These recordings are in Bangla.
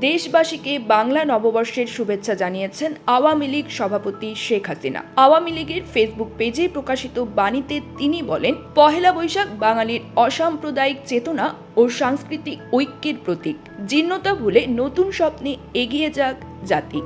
দেশবাসীকে বাংলা নববর্ষের শুভেচ্ছা জানিয়েছেন আওয়ামী লীগ সভাপতি শেখ হাসিনা। আওয়ামী লীগের ফেসবুক পেজে প্রকাশিত বাণীতে তিনি বলেন, পহেলা বৈশাখ বাঙালির অসাম্প্রদায়িক চেতনা ও সাংস্কৃতিক ঐক্যের প্রতীক। জীর্ণতা ভুলে নতুন স্বপ্নে এগিয়ে যাক জাতি।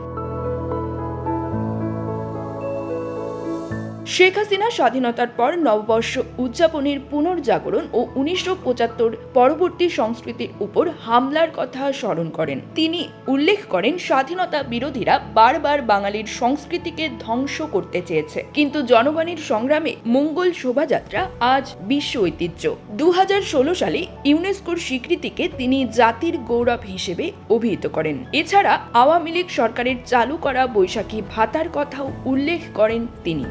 শেখ হাসিনা স্বাধীনতার পর নববর্ষ উদযাপনের পুনর্জাগরণ ও উনিশশো পঁচাত্তর পরবর্তী সংস্কৃতির উপর হামলার কথা স্মরণ করেন। তিনি উল্লেখ করেন, স্বাধীনতা বিরোধীরা বারবার বাঙালির সংস্কৃতিকে ধ্বংস করতে চেয়েছে। কিন্তু জনগণের সংগ্রামে মঙ্গল শোভাযাত্রা আজ বিশ্ব ঐতিহ্য। দু হাজার ষোলো সালে ইউনেস্কোর স্বীকৃতিকে তিনি জাতির গৌরব হিসেবে অভিহিত করেন। এছাড়া আওয়ামী লীগ সরকারের চালু করা বৈশাখী ভাতার কথাও উল্লেখ করেন তিনি।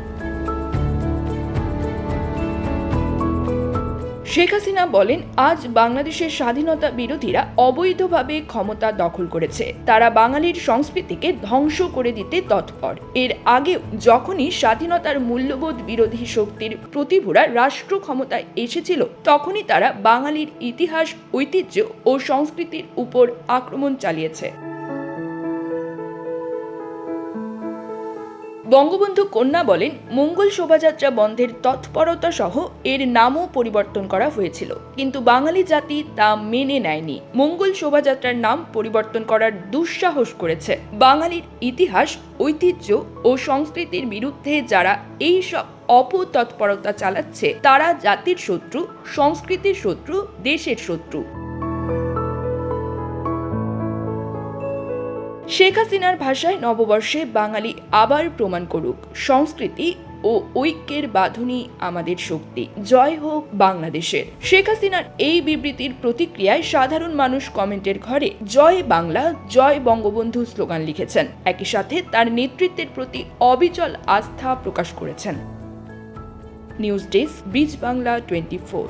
শেখ হাসিনা বলেন, আজ বাংলাদেশের স্বাধীনতা বিরোধীরা অবৈধভাবে ক্ষমতা দখল করেছে। তারা বাঙালির সংস্কৃতিকে ধ্বংস করে দিতে তৎপর। এর আগেও যখনই স্বাধীনতার মূল্যবোধ বিরোধী শক্তির প্রতিভূরা রাষ্ট্র ক্ষমতায় এসেছিল, তখনই তারা বাঙালির ইতিহাস, ঐতিহ্য ও সংস্কৃতির উপর আক্রমণ চালিয়েছে। বঙ্গবন্ধু কন্যা বলেন, মঙ্গল শোভাযাত্রা বন্ধের তৎপরতা সহ এর নামও পরিবর্তন করা হয়েছিল। কিন্তু বাঙালি জাতি তা মেনে নেয়নি। মঙ্গল শোভাযাত্রার নাম পরিবর্তন করার দুঃসাহস করেছে। বাঙালির ইতিহাস, ঐতিহ্য ও সংস্কৃতির বিরুদ্ধে যারা এই সব অপতৎপরতা চালাচ্ছে, তারা জাতির শত্রু, সংস্কৃতির শত্রু, দেশের শত্রু। শেখ হাসিনার ভাষায় নববর্ষে বাঙালি আবার প্রমাণ করুক। সংস্কৃতি ও ঐক্যের বাঁধনই আমাদের শক্তি। জয় হোক বাংলাদেশের। শেখ হাসিনার এই বিবৃতির প্রতিক্রিয়ায় সাধারণ মানুষ কমেন্টের ঘরে জয় বাংলা, জয় বঙ্গবন্ধু স্লোগান লিখেছেন। একই সাথে তার নেতৃত্বের প্রতি অবিচল আস্থা প্রকাশ করেছেন। News desk, bridge Bangla twenty four.